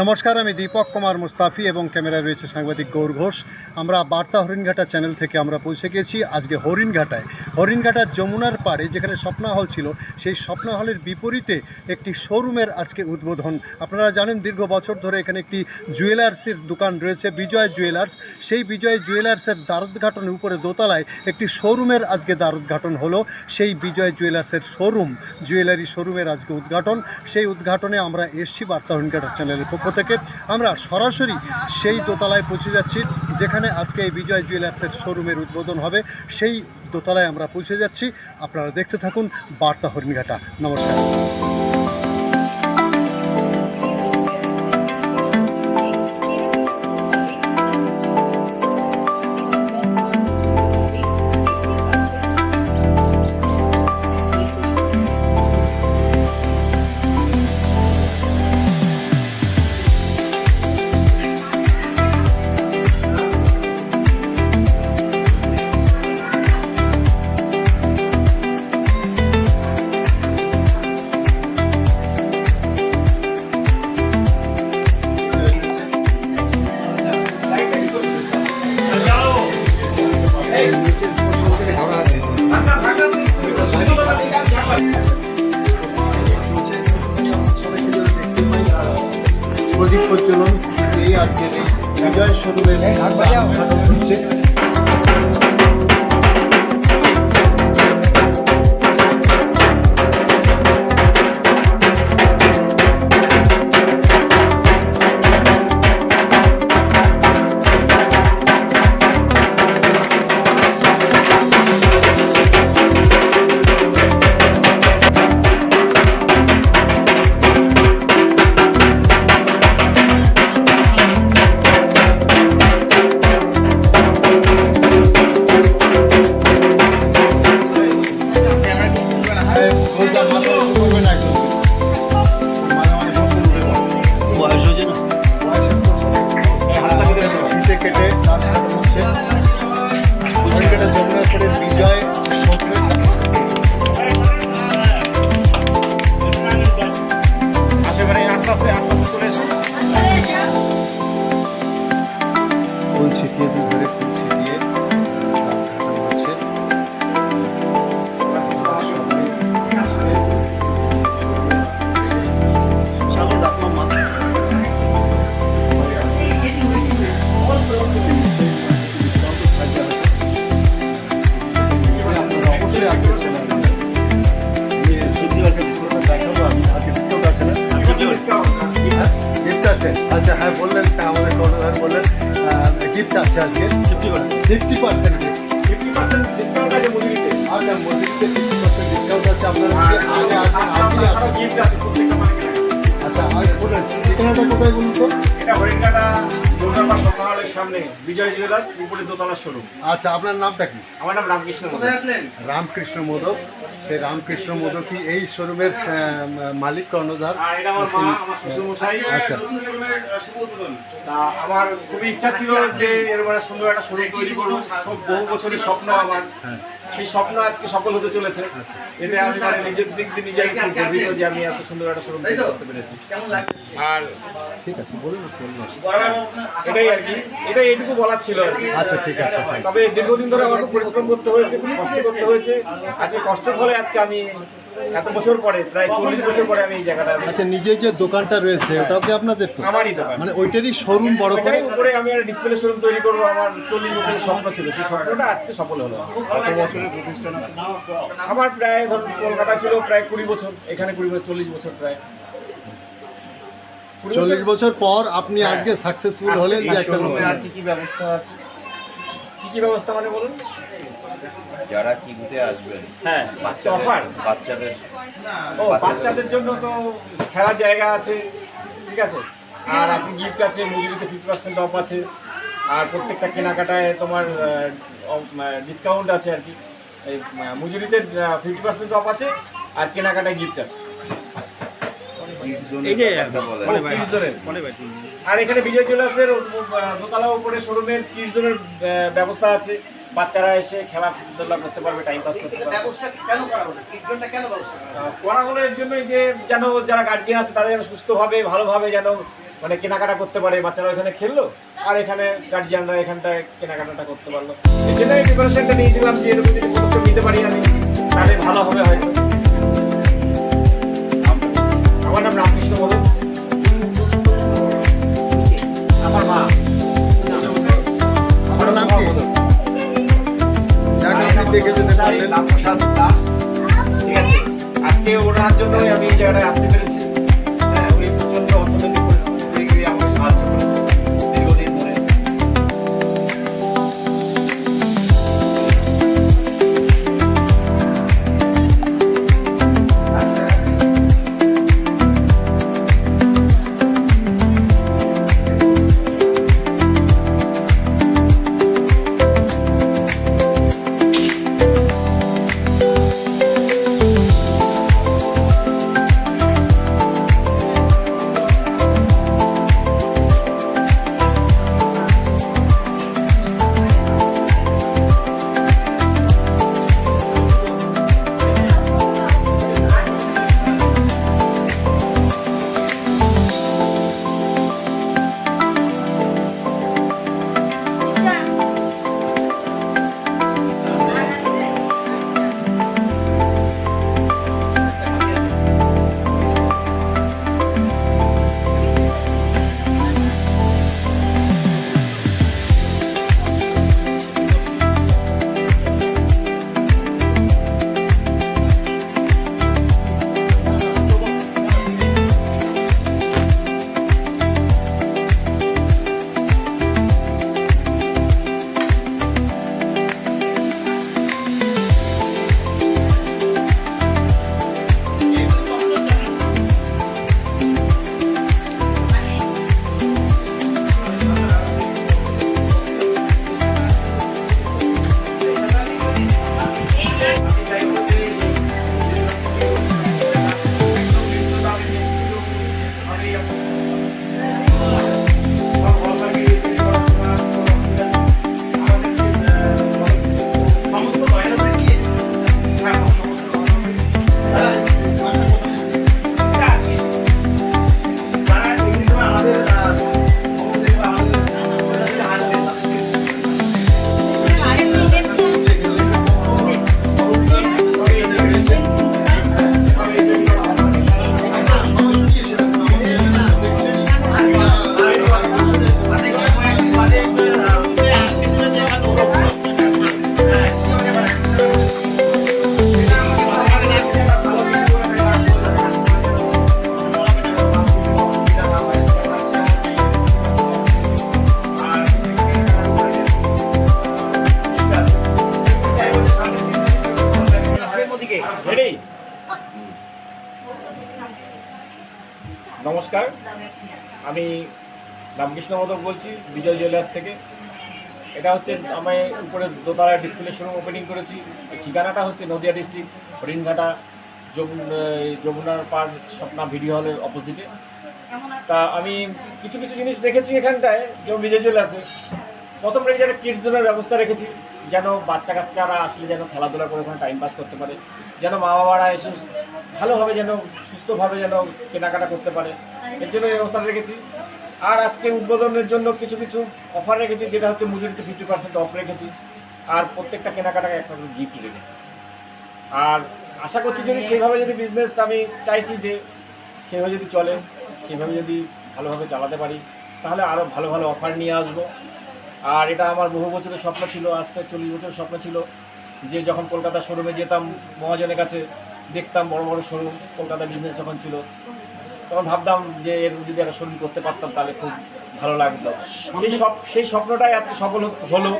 নমস্কার, আমি দীপক কুমার মুস্তাফি এবং ক্যামেরায় রয়েছে সাংবাদিক গৌর ঘোষ। আমরা বার্তা হরিণঘাটা চ্যানেল থেকে আমরা পৌঁছে গেছি আজকে হরিণঘাটায়। হরিণঘাটার যমুনার পাড়ে যেখানে স্বপ্না হল ছিল, সেই স্বপ্না হলের বিপরীতে একটি শোরুমের আজকে উদ্বোধন। আপনারা জানেন, দীর্ঘ বছর ধরে এখানে একটি জুয়েলার্সের দোকান রয়েছে, বিজয় জুয়েলার্স। সেই বিজয় জুয়েলার্সের দ্বারোদ্ঘাটনের উপরে দোতলায় একটি শোরুমের আজকে দ্বারোদ্ঘাটন হলো। সেই বিজয় জুয়েলার্সের শোরুম, জুয়েলারি শোরুমের আজকে উদ্ঘাটন। সেই উদ্ঘাটনে আমরা এসছি বার্তা হরিণঘাটা চ্যানেলের পক্ষ থেকে আমরা সরাসরি সেই দোতলায় পৌঁছে যাচ্ছি, যেখানে আজকে এই বিজয় জুয়েলার্সের শোরুমের উদ্বোধন হবে। সেই দোতলায় আমরা পৌঁছে যাচ্ছি। আপনারা দেখতে থাকুন বার্তা হর্মিঘাটা নমস্কার। প্রচলন এই আজকে বিজয় শোরুমের আছে। আচ্ছা হ্যাঁ বললেন তা আমাদের কর্ণধার বললেন গিফট আছে আজকে ফিফটি পার্সেন্ট ফিফটি পার্সেন্ট আচ্ছা মজুরিতে ফিফটি পার্সেন্ট ডিসকাউন্ট আছে আপনার আগে আগে আসবেন আজই আসবেন আচ্ছা আর বলেন ঠিকানাটা কোথায় বলুন তো? এটা হরিণঘাটা দুর্গাপা সপ্তাহের সামনে বিজয় জুয়েলার্স উপরে দোতলা শোরুম আচ্ছা আপনার নামটা কি? আমার নাম রামকৃষ্ণ কোথায় আসলেন? রামকৃষ্ণ মোদক। সেই রামকৃষ্ণ মোদকই এই শোরুমের আহ, মালিক কর্ণধার? আর এটা আমার মা আমার শ্বশুর আচ্ছা। তা আমার খুবই ইচ্ছা ছিল যে এরকম একটা সুন্দর একটা শোরুম তৈরি করব সব বহু বছরের স্বপ্ন আমার। হ্যাঁ। সেই স্বপ্ন আজকে সফল হতে চলেছে। এতে আমি মানে নিজের দিক দিয়ে নিজে একটু গর্বিত যে আমি এত সুন্দর একটা শোরুম তৈরি করতে পেরেছি। আর ঠিক আছে বলুন বলুন। এটাই আর কি এটাই এটুকু বলার ছিল আর কি। আচ্ছা ঠিক আছে তবে দীর্ঘদিন ধরে আমাকে পরিশ্রম করতে হয়েছে খুব কষ্ট করতে হয়েছে। আজকে কষ্টের ফলে আজকে আমি এত বছর পরে প্রায় চল্লিশ বছর পরে আমি এই জায়গাটা আচ্ছা নিজে যে দোকানটা রয়েছে ওটাও কি আপনাদের তো আমারই দোকান। মানে ওইটারই শোরুম বড় করে? উপরে আমি একটা ডিসপ্লে শোরুম তৈরি করব আমার চল্লিশ বছরের স্বপ্ন ছিল সেই স্বপ্নটা আজকে সফল হলো। কত বছরের প্রতিষ্ঠান আমার প্রায় ধরুন কলকাতা ছিল প্রায় কুড়ি বছর এখানে কুড়ি বছর চল্লিশ বছর প্রায়। চল্লিশ বছর পর আপনি আজকে সাকসেসফুল হলেন যে একটা আর কি কি ব্যবস্থা আছে? কি কি ব্যবস্থা মানে বলুন? যারা কিনতে আসবেন হ্যাঁ বাচ্চাদের অফার? বাচ্চাদের ও বাচ্চাদের জন্য তো খেলার জায়গা আছে ঠিক আছে? আর আছে গিফট আছে মজুরিতে ফিফটি পার্সেন্ট অফ আছে। আর প্রত্যেকটা কেনাকাটায় তোমার ডিসকাউন্ট আছে আর কি। এই মজুরিতে ফিফটি পার্সেন্ট অফ আছে আর কেনাকাটায় গিফট আছে। এই যে আর এখানে বিজয় জুয়েলার্সের দোতলা উপরে শোরুমের তিরিশ জনের ব্যবস্থা আছে। বাচ্চারা এসে খেলাধুলা করতে পারবে টাইম পাস করতে পারবে। করা হলো? ট্রিটমেন্টটা কেন ব্যবস্থা করা হলো? করা হলো এর জন্য যে যেন যারা গার্জিয়ান আছে তাদের যেন সুস্থভাবে ভালোভাবে যেন মানে কেনাকাটা করতে পারে। বাচ্চারা এখানে খেললো আর এখানে গার্জিয়ানরা এখানটায় কেনাকাটাটা করতে পারল। এই জন্য এই প্রিপারেশনটা নিয়েছিলাম যে এরকম যদি পদক্ষেপ নিতে পারি আমি তাহলে ভালো হবে হয়তো। আমার নাম রামকৃষ্ণ বলুন। আমার মা। আমার নাম কি? আজকে ওনার জন্যই আমি এই জায়গাটায় আসতে পেরেছি। নমস্কার। আমি রামকৃষ্ণ মদক বলছি, বিজয় জুয়েলার্স থেকে। এটা হচ্ছে আমি উপরে দোতলা ডিসপ্লে শোরুম ওপেনিং করেছি। ঠিকানাটা হচ্ছে নদিয়া ডিস্ট্রিক্ট হরিণঘাটা যমুন যমুনার পার স্বপ্না ভিডিও হলের অপোজিটে তা আমি কিছু কিছু জিনিস রেখেছি এখানটায়, যেমন বিজয় জুয়েলার্সে। প্রথম রেখে একটা কিডস জোনের ব্যবস্থা রেখেছি, যেন বাচ্চা কাচ্চারা আসলে যেন খেলাধুলা করে ওখানে টাইম পাস করতে পারে। যেন মা বাবারা এসে ভালোভাবে যেন, সুস্থভাবে যেন কেনাকাটা করতে পারে। এর জন্য ব্যবস্থা রেখেছি। আর আজকে উদ্বোধনের জন্য কিছু কিছু অফার রেখেছি, যেটা হচ্ছে মজুরিতে ফিফটি পার্সেন্ট অফ রেখেছি। আর প্রত্যেকটা কেনাকাটাকে একটা গিফট রেখেছি। আর আশা করছি যদি সেইভাবে যদি বিজনেস আমি চাইছি যে সেভাবে যদি চলে, সেভাবে যদি ভালোভাবে চালাতে পারি, তাহলে আরও ভালো ভালো অফার নিয়ে আসব। আর এটা আমার বহু বছরের স্বপ্ন ছিল, আজ থেকে চল্লিশ বছরের স্বপ্ন ছিল যে যখন কলকাতা শোরুমে যেতাম, মহাজনের কাছে দেখতাম বড় বড় শোরুম কলকাতা বিজনেস যখন ছিল তখন ভাবতাম যে এর যদি একটা শোরুম করতে পারতাম তাহলে খুব ভালো লাগতো। সেই সব সেই স্বপ্নটাই আজকে সফল হলো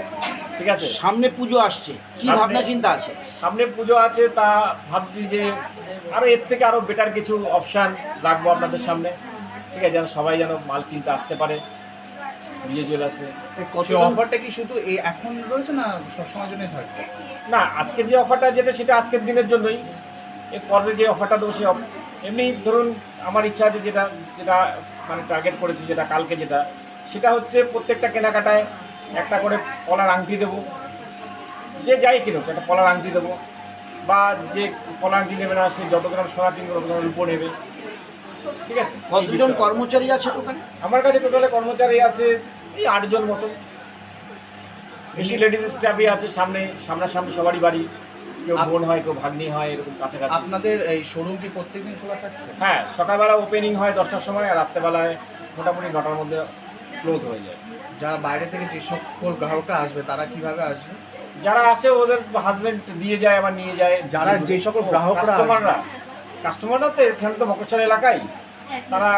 ঠিক আছে? সামনে পুজো আসছে। কি ভাবনা চিন্তা আছে? সামনে পুজো আছে তা ভাবছি যে আরও এর থেকে আরও বেটার কিছু অপশান রাখব আপনাদের সামনে। ঠিক আছে যেন সবাই যেন মাল কিনতে আসতে পারে। বিজয় জুয়েলার্সে সেই অফারটা কি শুধু এই এখন রয়েছে না সবসময় জন্যই থাকবে না আজকের যে অফারটা যেটা সেটা আজকের দিনের জন্যই। এর পরে যে অফারটা দেবো সে অফ- এমনি ধরুন আমার ইচ্ছা আছে যেটা যেটা মানে টার্গেট করেছি যেটা কালকে যেটা সেটা হচ্ছে প্রত্যেকটা কেনাকাটায় একটা করে পলার আংটি দেবো। যে যাই কিনুক একটা পলার আংটি দেবো। বা যে পলার আংটি নেবে না সে যত গ্রাম সোনা কিনবে তত গ্রাম রূপো নেবে। ঠিক আছে? কতজন কর্মচারী আছে আমার কাছে টোটালে কর্মচারী আছে এই আটজন মতো। বেশি লেডিস স্টাফই আছে সামনে সামনাসামনি সবারই বাড়ি। কেউ বোন হয় কেউ ভাগ্নি হয় এরকম কাছাকাছি। আপনাদের এই শোরুম কি প্রত্যেকদিন খোলা থাকছে? হ্যাঁ সকালবেলা ওপেনিং হয় দশটার সময় আর রাত্রেবেলায় মোটামুটি নটার মধ্যে ক্লোজ হয়ে যায়। যারা বাইরে থেকে যে সকল গ্রাহকরা আসবে তারা কীভাবে আসবে? যারা আসে ওদের হাজবেন্ড দিয়ে যায় আবার নিয়ে যায়। যারা যে সকল গ্রাহকরা কাস্টমাররা কাস্টমাররা তো এখানে তো মকসর এলাকায়। তারা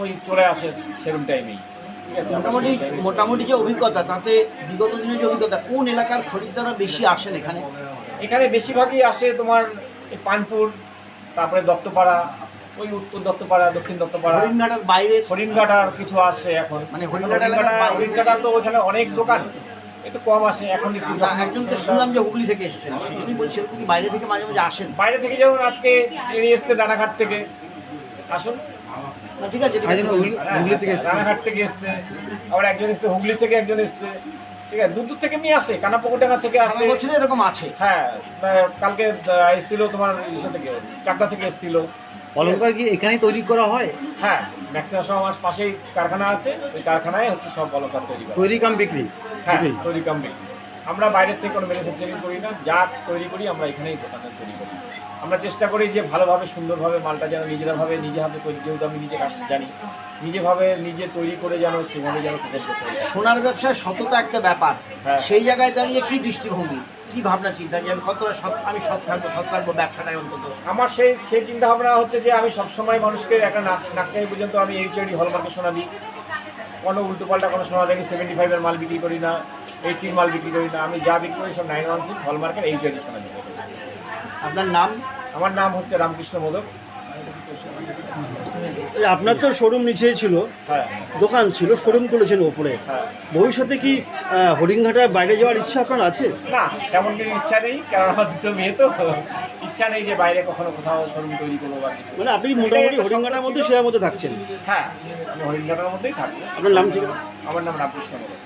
ওই চলে আসে সেরকম টাইমেই মোটামুটি মোটামুটি যে অভিজ্ঞতা তাতে বিগত দিনের যে অভিজ্ঞতা কোন এলাকার খরিদ্দাররা বেশি আসেন এখানে? এখানে বেশিরভাগই আসে তোমার এই পানপুর তারপরে দত্তপাড়া ওই উত্তর দত্তপাড়া দক্ষিণ দত্তপাড়া। হরিণঘাটার বাইরে হরিণঘাটার কিছু আসে এখন। মানে হরিণঘাটা হরিণঘাটা তো ওখানে অনেক দোকান। একটু কম আসে এখন একজন তো শুনলাম যে হুগলি থেকে এসেছেন। সেই জন্যই বলছি এরকম বাইরে থেকে মাঝে মাঝে আসেন। বাইরে থেকে যেমন আজকে ইনি এসছে রানাঘাট থেকে। আসুন। ঠিক আছে রানাঘাট থেকে এসছে। আবার একজন এসছে হুগলি থেকে একজন এসছে। ঠিক আছে দূর দূর থেকে নিয়ে আসে কানাপুকুরডাঙ্গা থেকে আসে। এরকম আছে। হ্যাঁ কালকে এসছিল তোমার ইসে থেকে চাকদা থেকে এসছিল। অলঙ্কার কি এখানেই তৈরি করা হয়? হ্যাঁ ম্যাক্সিমাম সময় আমার পাশেই কারখানা আছে ওই কারখানায় হচ্ছে সব অলঙ্কার তৈরি করা। তৈরি কাম বিক্রি? হ্যাঁ। তৈরি কোম্পানি আমরা বাইরের থেকে কোনো ম্যানুফ্যাকচারিং করি না যা তৈরি করি আমরা এখানেই দোকানে তৈরি করি। আমরা চেষ্টা করি যে ভালোভাবে সুন্দরভাবে মালটা যেন নিজেরাভাবে নিজে হাতে তৈরি যেহেতু আমি নিজে কাজ জানি নিজেভাবে নিজে তৈরি করে যেন সেভাবে যেন প্রেজেন্ট করতে পারি সোনার ব্যবসায় সততা একটা ব্যাপার। হ্যাঁ। সেই জায়গায় দাঁড়িয়ে কি দৃষ্টিভঙ্গি কি ভাবনা চিন্তা? যে আমি কতটা সৎ আমি সৎ থাকব সৎ থাকব ব্যবসাটাই অন্তত? আমার সেই সেই চিন্তা ভাবনা হচ্ছে যে আমি সবসময় মানুষকে একটা নাচ নাকচাই পর্যন্ত আমি এইচআইডি হলমার্কে সোনা দিই কোনো উল্টোপাল্টা কোনো সোনা দেখি সেভেন্টি ফাইভের মাল বিক্রি করি না এইটির মাল বিক্রি করি না আমি যা বিক্রি করি সব নাইন ওয়ান সিক্স হলমার্কের এইচআইডি সোনা বিক্রি করি আপনার নাম? আমার নাম হচ্ছে রামকৃষ্ণ মোদক। আপনার তো শোরুম নিচেই ছিল হ্যাঁ। দোকান ছিল শোরুম তুলেছেন ওপরে। হ্যাঁ। ভবিষ্যতে কি হরিণঘাটার বাইরে যাওয়ার ইচ্ছা আপনার আছে? না তেমন কিছু ইচ্ছা নেই কারণ আমার দুটো মেয়ে তো। ইচ্ছা নেই যে বাইরে কখনো কোথাও শোরুম তৈরি করব বা কিছু। মানে আপনি মোটামুটি হরিণঘাটার মধ্যে সেয়ার মধ্যে থাকছেন। হ্যাঁ আমি হরিণঘাটার মধ্যেই থাকব। আপনার নাম ঠিক আমার নাম রামকৃষ্ণ মোদক।